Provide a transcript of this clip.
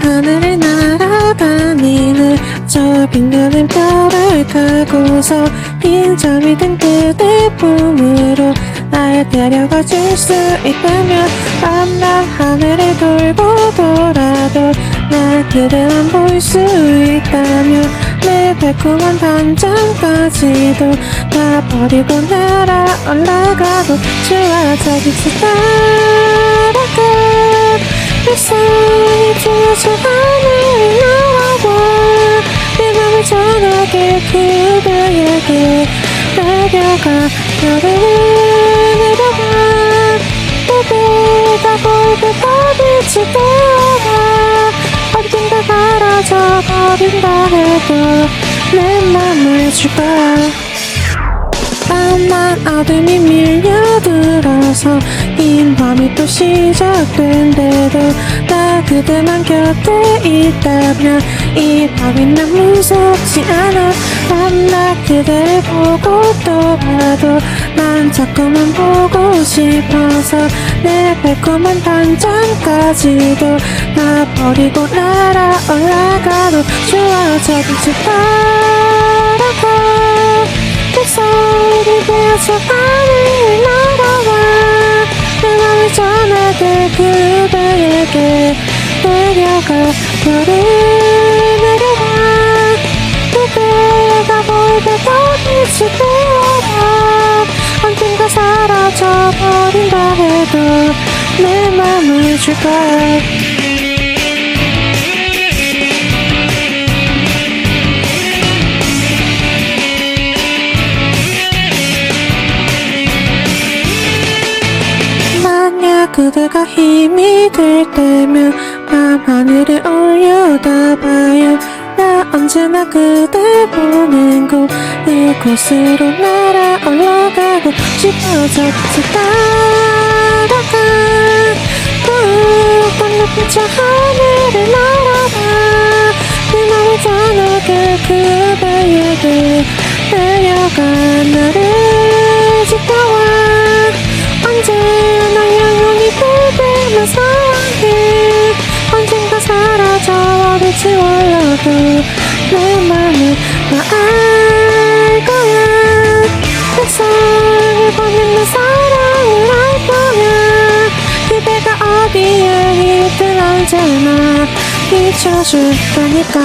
하늘을 날아가 니는 저 빛나는 별을 타고서 빈점이 된 그대 품으로 날 데려가 줄 수 있다면 밤낮 하늘을 돌보더라도 날 그대만 볼 수 있다면 내 달콤한 반장 까 지도, 다 버리고 날아올라가도 좋아 저기서 따라가 있어 서 하늘을 날아와 내 맘을 전하게 그대에게 내려가 너를 내려가 그대가 볼때 버리지 때가 어딘가 사라져 버린다 해도 내 맘을 줄 거야 까만 어둠이 밀려들어서 긴 밤이 또 시작된대도 나 그대만 곁에 있다면 이 밤이 난 무섭지 않아. 밤낮 그대를 보고 또 봐도 난 자꾸만 보고 싶어서 내 달콤한 단장까지도 다 버리고 날아 올라가도 좋아 저기 따라가 햇살이 되어서 하늘을 날아와 내 맘을 전하게 그대에게 내려가 그대가 더빛이 되어라 언젠가 사라져 버린다 해도 내 맘을 줄 거야 만약 그대가 힘이 될 때면 밤하늘에 올려다봐요. 나 언제나 그대 보는 곳. 이곳으로 날아 올라가고 싶어져 따라가. 꾹꾹 높은 저 하늘 몰라도 내 맘을 다알 거야. 햇살을 보는 내 사랑을 알 거야. 그대가 어디에 있든 언제나 비춰줄 거니까